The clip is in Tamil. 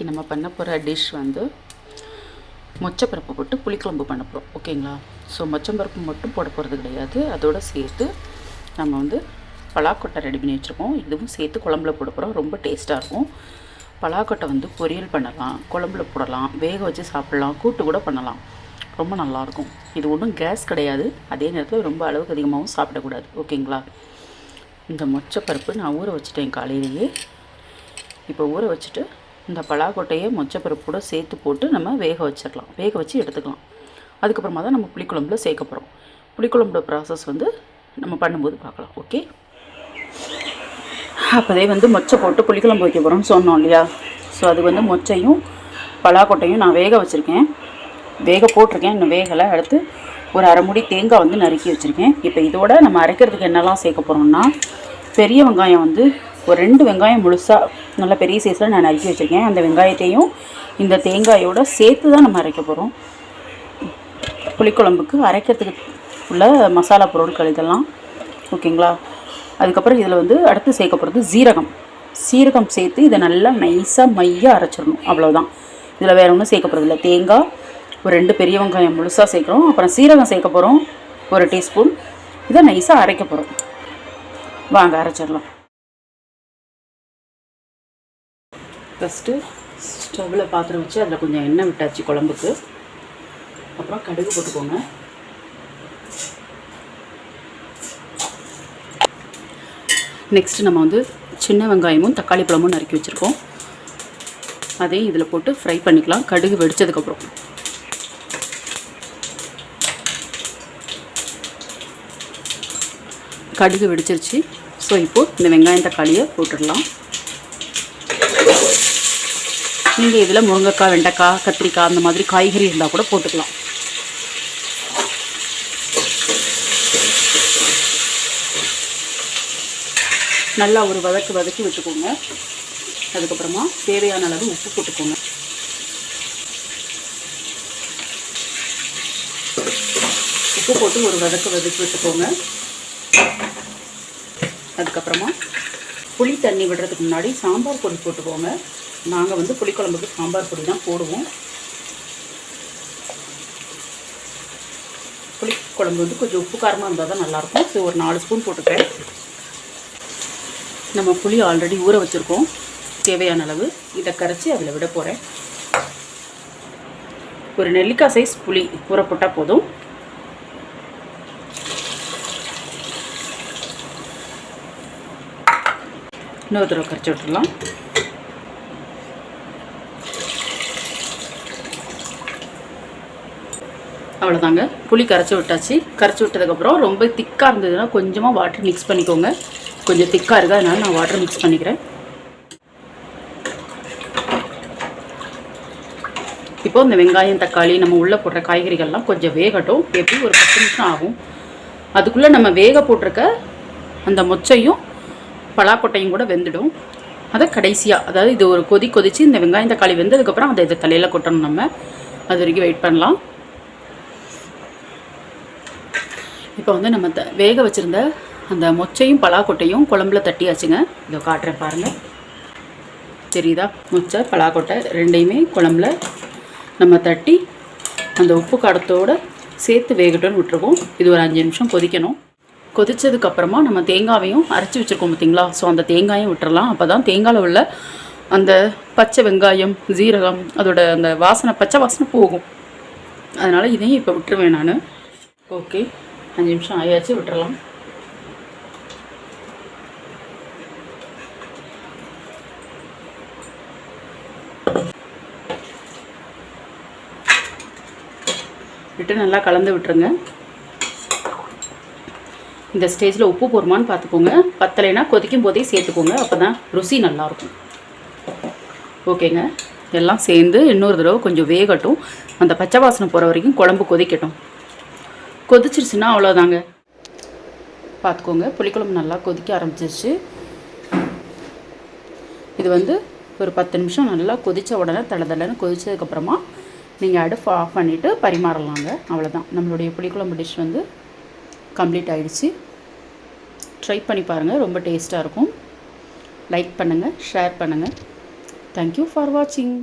இன்றைக்கி நம்ம பண்ண போகிற டிஷ் வந்து மொச்சப்பருப்பு போட்டு புளிக்குழம்பு பண்ண போகிறோம் ஓகேங்களா? ஸோ மொச்சப்பருப்பு மட்டும் போட போகிறது கிடையாது. அதோடு சேர்த்து நம்ம வந்து பலாக்கொட்டை ரெடி பண்ணி வச்சுருக்கோம். இதுவும் சேர்த்து குழம்புல போட போகிறோம் ரொம்ப டேஸ்ட்டாக இருக்கும். பலாக்கொட்டை வந்து பொரியல் பண்ணலாம் குழம்புல போடலாம் வேக வச்சு சாப்பிட்லாம் கூட்டு கூட பண்ணலாம். ரொம்ப நல்லாயிருக்கும் இது ஒன்றும் கேஸ் கிடையாது. அதே நேரத்தில் ரொம்ப அளவுக்கு அதிகமாகவும் சாப்பிடக்கூடாது. ஓகேங்களா? இந்த மொச்சப்பருப்பு நான் ஊற வச்சுட்டேன் காலையிலேயே. இப்போ ஊற வச்சுட்டு இந்த பலாக்கொட்டையை மொச்சப்பருப்போட சேர்த்து போட்டு நம்ம வேக வச்சிடலாம். வேக வச்சு எடுத்துக்கலாம். அதுக்கப்புறமா தான் நம்ம புளிக்குழம்புல சேர்க்க போகிறோம் புளிக்குழம்போட ப்ராசஸ் வந்து நம்ம பண்ணும்போது பார்க்கலாம். ஓகே அப்போதே வந்து மொச்சை போட்டு புளிக்குழம்பு வைக்க போகிறோம்னு சொன்னோம் இல்லையா? ஸோ அது வந்து மொச்சையும் பலாக்கொட்டையும் நான் வேக வச்சுருக்கேன். வேக போட்டிருக்கேன். இன்னும் வேகலை. அடுத்து ஒரு அரை முடி தேங்காய் வந்து நறுக்கி வச்சுருக்கேன். இப்போ இதோட நம்ம அரைக்கிறதுக்கு என்னெல்லாம் சேர்க்க போகிறோம்னா பெரிய வெங்காயம் வந்து ஒரு ரெண்டு வெங்காயம் முழுசாக நல்ல பெரிய சைஸில் நான் நறுக்கி வச்சுருக்கேன். அந்த வெங்காயத்தையும் இந்த தேங்காயோட சேர்த்து தான் நம்ம அரைக்க போகிறோம் புளிக்குழம்புக்கு அரைக்கிறதுக்கு உள்ள மசாலா பொருட்கள் இதெல்லாம் ஓகேங்களா அதுக்கப்புறம் இதில் வந்து அடுத்து சேர்க்க போகிறது சீரகம். சீரகம் சேர்த்து இதை நல்லா நைஸாக மையாக அரைச்சிடணும். அவ்வளோதான் இதில் வேறு ஒன்றும் சேர்க்க போகிறது இல்லை தேங்காய் ஒரு ரெண்டு பெரிய வெங்காயம் முழுசாக சேர்க்குறோம். அப்புறம் சீரகம் சேர்க்க போகிறோம் ஒரு டீஸ்பூன் இதை நைஸாக அரைக்க போகிறோம் வாங்க அரைச்சிடலாம். ஃபஸ்ட்டு ஸ்டவ்வில் பாத்திரம் வச்சு அதில் கொஞ்சம் எண்ணெய் விட்டாச்சு குழம்புக்கு. அப்புறம் கடுகு போட்டுக்கோங்க. நெக்ஸ்ட்டு நம்ம வந்து சின்ன வெங்காயமும் தக்காளி பழமும் நறுக்கி வச்சுருக்கோம். அதையும் இதில் போட்டு ஃப்ரை பண்ணிக்கலாம். கடுகு வெடித்ததுக்கப்புறம் கடுகு வெடிச்சிருச்சு. ஸோ இப்போது இந்த வெங்காயம் தக்காளியை போட்டுடலாம். நீங்கள் இதில் முருங்கைக்காய் வெண்டைக்காய் கத்திரிக்காய் அந்த மாதிரி காய்கறி இருந்தால் கூட போட்டுக்கலாம். நல்லா ஒரு வதக்கு வதக்கி விட்டுக்கோங்க. அதுக்கப்புறமா தேவையான அளவு உப்பு போட்டுக்கோங்க. உப்பு போட்டு ஒரு வதக்கு வதக்கி விட்டுக்கோங்க. அதுக்கப்புறமா புளி தண்ணி விடுறதுக்கு முன்னாடி சாம்பார் பொடி போட்டுக்கோங்க. நாங்கள் வந்து புளிக்குழம்புக்கு சாம்பார் பொடி தான் போடுவோம். புளிக்குழம்பு வந்து கொஞ்சம் உப்பு காரமாக இருந்தால் தான் நல்லாயிருக்கும். ஸோ ஒரு நாலு ஸ்பூன் போட்டுக்கிறேன். நம்ம புளி ஆல்ரெடி ஊற வச்சுருக்கோம். தேவையான அளவு. இதை கரைச்சி அதில் விட போகிறேன் ஒரு நெல்லிக்காய் சைஸ் புளி ஊற போட்டால் போதும். இன்னொரு தடவை கரைச்சி விட்டுடலாம். அவ்வளோதாங்க புளி கரைச்சி விட்டாச்சு. கரைச்சி விட்டதுக்கப்புறம் ரொம்ப திக்காக இருந்ததுன்னா கொஞ்சமாக வாட்டர் மிக்ஸ் பண்ணிக்கோங்க. கொஞ்சம் திக்காக இருக்குது அதனால் நான் வாட்டர் மிக்ஸ் பண்ணிக்கிறேன். இப்போ இந்த வெங்காயம் தக்காளி நம்ம உள்ளே போடுற காய்கறிகள்லாம் கொஞ்சம் வேகட்டும். எப்படி ஒரு பத்து நிமிஷம் ஆகும். அதுக்குள்ளே நம்ம வேக போட்டிருக்க அந்த மொச்சையும் பலாக்கொட்டையும் கூட வெந்துடும். அதை கடைசியாக அதாவது இது ஒரு கொதி கொதித்து இந்த வெங்காயம் தக்காளி வெந்ததுக்கப்புறம் அதை இதை தலையில் கொட்டணும் நம்ம. அது வரைக்கும் வெயிட் பண்ணலாம். இப்போ வந்து நம்ம த வேக வச்சுருந்த அந்த மொச்சையும் பலாக்கொட்டையும் குழம்புல தட்டியாச்சுங்க. இதை காட்டுறேன் பாருங்கள் தெரியுதா? மொச்சை பலாக்கொட்டை ரெண்டையுமே குழம்புல நம்ம தட்டி அந்த உப்பு காரத்தோடு சேர்த்து வேகட்டும்னு விட்டுருவோம் இது ஒரு அஞ்சு நிமிஷம் கொதிக்கணும். கொதித்ததுக்கப்புறமா நம்ம தேங்காவையும் அரைச்சி வச்சுருக்கோம் பார்த்தீங்களா ஸோ அந்த தேங்காயும் விட்டுறலாம். அப்போ தான் தேங்காயில் உள்ள அந்த பச்சை வெங்காயம் ஜீரகம் அதோட அந்த வாசனை பச்சை வாசனை போகும். அதனால் இதையும் இப்போ விட்டுருவேன் நான். ஓகே அஞ்சு நிமிஷம் ஆயாச்சு விட்டுறலாம் விட்டு நல்லா கலந்து விட்டுருங்க இந்த ஸ்டேஜில் உப்பு போடுமான்னு பார்த்துக்கோங்க பத்தலைனா கொதிக்கும் போதே சேர்த்துக்கோங்க அப்போ தான் ருசி நல்லாயிருக்கும் ஓகேங்க எல்லாம் சேர்ந்து இன்னொரு தடவை கொஞ்சம் வேகட்டும் அந்த பச்சை வாசனை போகிற வரைக்கும் குழம்பு கொதிக்கட்டும் கொதிச்சிருச்சுன்னா அவ்வளோதாங்க பார்த்துக்கோங்க புளிக்குழம்பு நல்லா கொதிக்க ஆரம்பிச்சிருச்சு. இது வந்து ஒரு பத்து நிமிஷம் நல்லா கொதித்த உடனே தலை தலைன்னு கொதித்ததுக்கப்புறமா நீங்கள் அடுப்பு ஆஃப் பண்ணிவிட்டு பரிமாறலாங்க. அவ்வளோதான் நம்மளுடைய புளிக்குழம்பு டிஷ் வந்து கம்ப்ளீட் ஆகிடுச்சு ட்ரை பண்ணி பாருங்கள் ரொம்ப டேஸ்ட்டாக இருக்கும். லைக் பண்ணுங்கள் ஷேர் பண்ணுங்கள் தேங்க்யூ ஃபார் வாட்சிங்